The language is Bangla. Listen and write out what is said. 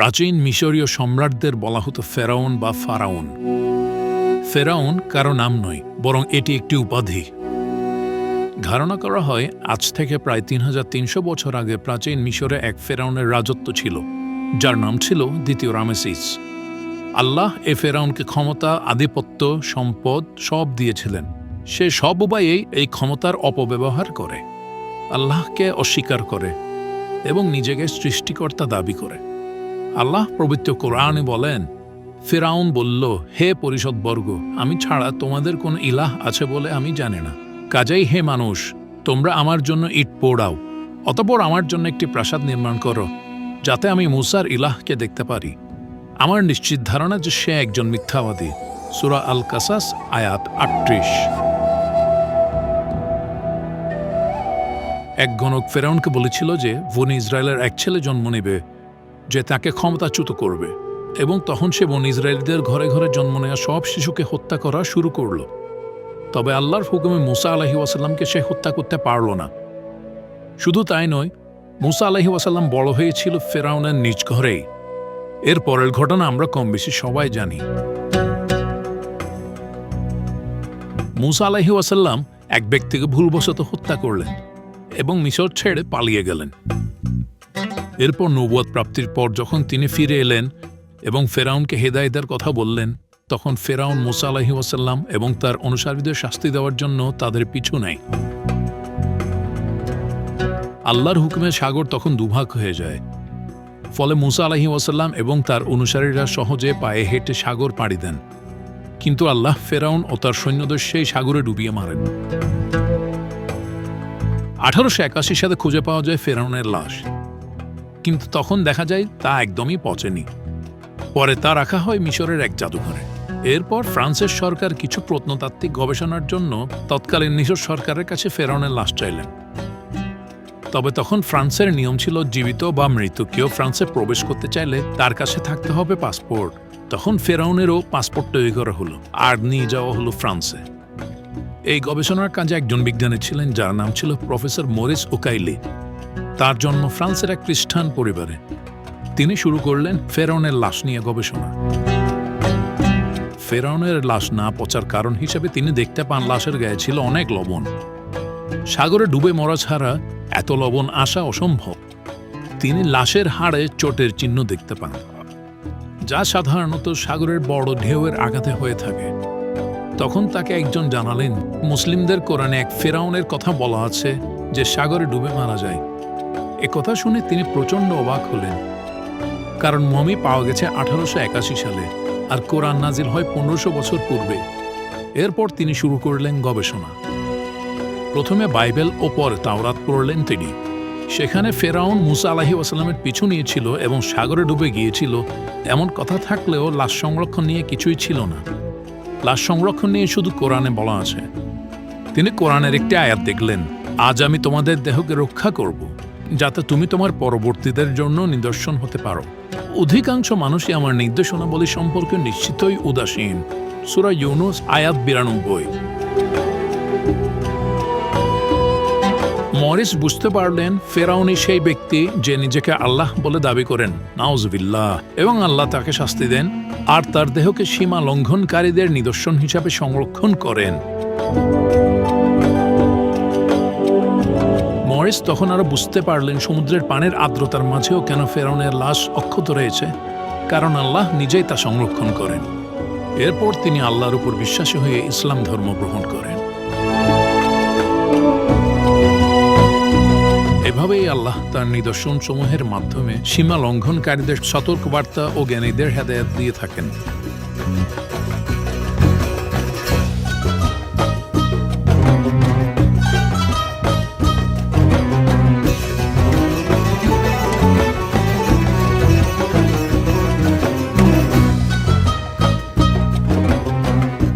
প্রাচীন মিশরীয় সম্রাটদের বলা হতো ফেরাউন বা ফারাউন। ফেরাউন কারও নাম নয়, বরং এটি একটি উপাধি। ধারণা করা হয়, আজ থেকে প্রায় তিন হাজার তিনশো বছর আগে প্রাচীন মিশরে এক ফেরাউনের রাজত্ব ছিল, যার নাম ছিল দ্বিতীয় রামেসিস। আল্লাহ এ ফেরাউনকে ক্ষমতা, আধিপত্য, সম্পদ সব দিয়েছিলেন। সে সব উপায়েই এই ক্ষমতার অপব্যবহার করে। আল্লাহকে অস্বীকার করে এবং নিজেকে সৃষ্টিকর্তা দাবি করে। আল্লাহ পবিত্র কোরআনে বলেন, ফেরাউন বলল, হে পরিষদবর্গ, আমি ছাড়া তোমাদের কোন ইলাহ আছে বলে আমি জানি না। কাজেই হে মানুষ, তোমরা আমার জন্য ইট পোড়াও, অতপর আমার জন্য একটি প্রাসাদ নির্মাণ করো, যাতে আমি মুসার ইলাহকে দেখতে পারি। আমার নিশ্চিত ধারণা যে সে একজন মিথ্যাবাদী। সুরা আল কাসাস আয়াত আটত্রিশ। এক গণক ফেরাউনকে বলেছিল যে, বনি ইসরায়েলের এক ছেলে জন্ম নেবে যে তাকে ক্ষমতাচ্যুত করবে এবং তখন সে বন ইসরায়েলদের ঘরে ঘরে জন্ম নেওয়া সব শিশুকে হত্যা করা শুরু করল। তবে আল্লাহর হুকুমে মুসা আলহি ওয়াসাল্লামকে সে হত্যা করতে পারল না। শুধু তাই নয়, মুসা আলহি ওয়াসাল্লাম বড় হয়েছিল ফেরাউনের নিজ ঘরেই। এর পরের ঘটনা আমরা কম বেশি সবাই জানি। মুসা আলহি ওয়াসাল্লাম এক ব্যক্তিকে ভুলবশত হত্যা করলেন এবং মিশর ছেড়ে পালিয়ে গেলেন। এরপর নবুয়াদ প্রাপ্তির পর যখন তিনি ফিরে এলেন এবং ফেরাউনকে হেদায়েতের কথা বললেন, তখন ফেরাউন মুসা আলাহি ওয়াসাল্লাম এবং তার অনুসারীদের শাস্তি দেওয়ার জন্য তাদের পিছু নেয়। আল্লাহর হুকুমে সাগর তখন দুভাগ হয়ে যায়। ফলে মুসা আলাহি ওয়াসাল্লাম এবং তার অনুসারীরা সহজে পায়ে হেঁটে সাগর পাড়ি দেন। কিন্তু আল্লাহ ফেরাউন ও তার সৈন্যদের সেই সাগরে ডুবিয়ে মারেন। আঠারোশো একাশি খুঁজে পাওয়া যায় ফেরাউনের লাশ। কিন্তু তখন দেখা যায় তা একদমই পচেনি। পরে তা রাখা হয় মিশরের এক জাদুঘরে। এরপর ফ্রান্সের সরকার কিছু প্রত্নতাত্ত্বিক গবেষণার জন্য তৎকালীন মিশর সরকারের কাছে ফেরাউনের লাশ চাইলেন। তবে তখন ফ্রান্সের নিয়ম ছিল জীবিত বা মৃত কেউ ফ্রান্সে প্রবেশ করতে চাইলে তার কাছে থাকতে হবে পাসপোর্ট। তখন ফেরাউনেরও পাসপোর্ট তৈরি করা হলো। আর নিয়ে যাওয়া হলো ফ্রান্সে। এই গবেষণার কাজে একজন বিজ্ঞানী ছিলেন যার নাম ছিল প্রফেসর মোরিস ওকাইলি। তার জন্ম ফ্রান্সের এক খ্রিস্টান পরিবারে। তিনি শুরু করলেন ফেরাউনের লাশ নিয়ে গবেষণা। ফেরাউনের লাশ না পচার কারণ হিসেবে তিনি দেখতে পান লাশের গায়ে ছিল অনেক লবণ। সাগরে ডুবে মরা ছাড়া এত লবণ আসা অসম্ভব। তিনি লাশের হাড়ে চোটের চিহ্ন দেখতে পান, যা সাধারণত সাগরের বড় ঢেউয়ের আঘাতে হয়ে থাকে। তখন তাকে একজন জানালেন, মুসলিমদের কোরআনে এক ফেরাউনের কথা বলা আছে যে সাগরে ডুবে মারা যায়। কথা শুনে তিনি প্রচণ্ড অবাক হলেন। কারণ মমি পাওয়া গেছে আঠারোশো একাশি সালে, আর কোরআন নাজিল হয় পনেরোশো বছর পূর্বে। এরপর তিনি শুরু করলেন গবেষণা। প্রথমে বাইবেল ও পরে তাওরাত পড়লেন তিনি। সেখানে ফেরাউন মুসা আলাহি ওয়াসাল্লামের পিছু নিয়েছিল এবং সাগরে ডুবে গিয়েছিল। এমন কথা থাকলেও লাশ সংরক্ষণ নিয়ে কিছুই ছিল না। লাশ সংরক্ষণ নিয়ে শুধু কোরআনে বলা আছে। তিনি কোরআনের একটি আয়াত দেখলেন, আজ আমি তোমাদের দেহকে রক্ষা করব। যাতে তুমি তোমার পরবর্তীদের জন্য নিদর্শন হতে পারো। অধিকাংশ মানুষই আমার নির্দেশনাবলী সম্পর্কে নিশ্চিতই উদাসীন। সুরা ইউনুস, আয়াত বিরানব্বই। মরিস বুঝতে পারলেন, ফেরাউনি সেই ব্যক্তি যে নিজেকে আল্লাহ বলে দাবি করেন। নাউজবিল্লাহ। এবং আল্লাহ তাকে শাস্তি দেন, আর তার দেহকে সীমা লঙ্ঘনকারীদের নিদর্শন হিসাবে সংরক্ষণ করেন। মরিস তখন আরও বুঝতে পারলেন সমুদ্রের পানের আর্দ্রতার মাঝেও কেন ফেরাউনের লাশ অক্ষত রয়েছে, কারণ আল্লাহ নিজেই তা সংরক্ষণ করেন। এরপর তিনি আল্লাহর উপর বিশ্বাসী হয়ে ইসলাম ধর্ম গ্রহণ করেন। এভাবেই আল্লাহ তার নিদর্শন সমূহের মাধ্যমে সীমা লঙ্ঘনকারীদের সতর্কবার্তা ও জ্ঞানীদের হেদায়াত দিয়ে থাকেন।